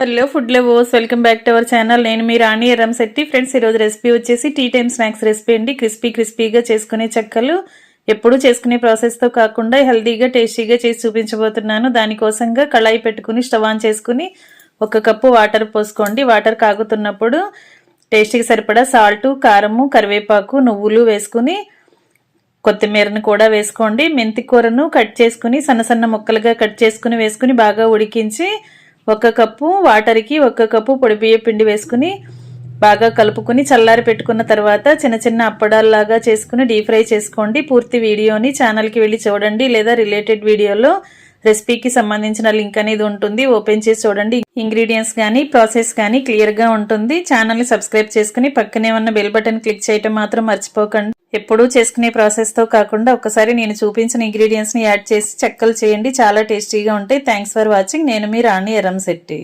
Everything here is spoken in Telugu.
Hello food lovers welcome back to our channel. నేను మీ రాణి ఎర్రం శెట్టి. ఫ్రెండ్స్ ఈరోజు రెసిపీ వచ్చేసి టీ టైమ్ స్నాక్స్ రెసిపీ అండి. క్రిస్పీ క్రిస్పీగా చేసుకునే చెక్కలు ఎప్పుడూ చేసుకునే ప్రాసెస్తో కాకుండా హెల్తీగా టేస్టీగా చేసి చూపించబోతున్నాను. దానికోసంగా కళాయి పెట్టుకుని స్టవ్ ఆన్ చేసుకుని ఒక కప్పు వాటర్ పోసుకోండి. వాటర్ కాగుతున్నప్పుడు టేస్టీకి సరిపడా సాల్టు కారము కరివేపాకు నువ్వులు వేసుకుని కొత్తిమీరను కూడా వేసుకోండి. మెంతి కూరను కట్ చేసుకుని సన్న సన్న ముక్కలుగా కట్ చేసుకుని వేసుకుని బాగా ఉడికించి ఒక కప్పు వాటర్కి ఒక కప్పు పొడి బియ్య పిండి వేసుకుని బాగా కలుపుకుని చల్లారి పెట్టుకున్న తర్వాత చిన్న చిన్న అప్పడాల్లాగా చేసుకుని డీప్ ఫ్రై చేసుకోండి. పూర్తి వీడియోని ఛానల్కి వెళ్ళి చూడండి లేదా రిలేటెడ్ వీడియోలో రెసిపీకి సంబంధించిన లింక్ అనేది ఉంటుంది. ఓపెన్ చేసి చూడండి. ఇంగ్రీడియంట్స్ కానీ ప్రాసెస్ కానీ క్లియర్గా ఉంటుంది. ఛానల్ని సబ్స్క్రైబ్ చేసుకుని పక్కనే ఉన్న బెల్ బటన్ క్లిక్ చేయటం మాత్రం మర్చిపోకండి. ఎప్పుడూ చేసుకునే ప్రాసెస్తో కాకుండా ఒకసారి నేను చూపించిన ఇంగ్రీడియంట్స్ని యాడ్ చేసి చెక్కలు చేయండి. చాలా టేస్టీగా ఉంటాయి. Thanks for watching. నేను మీ రాణి ఎరంశెట్టి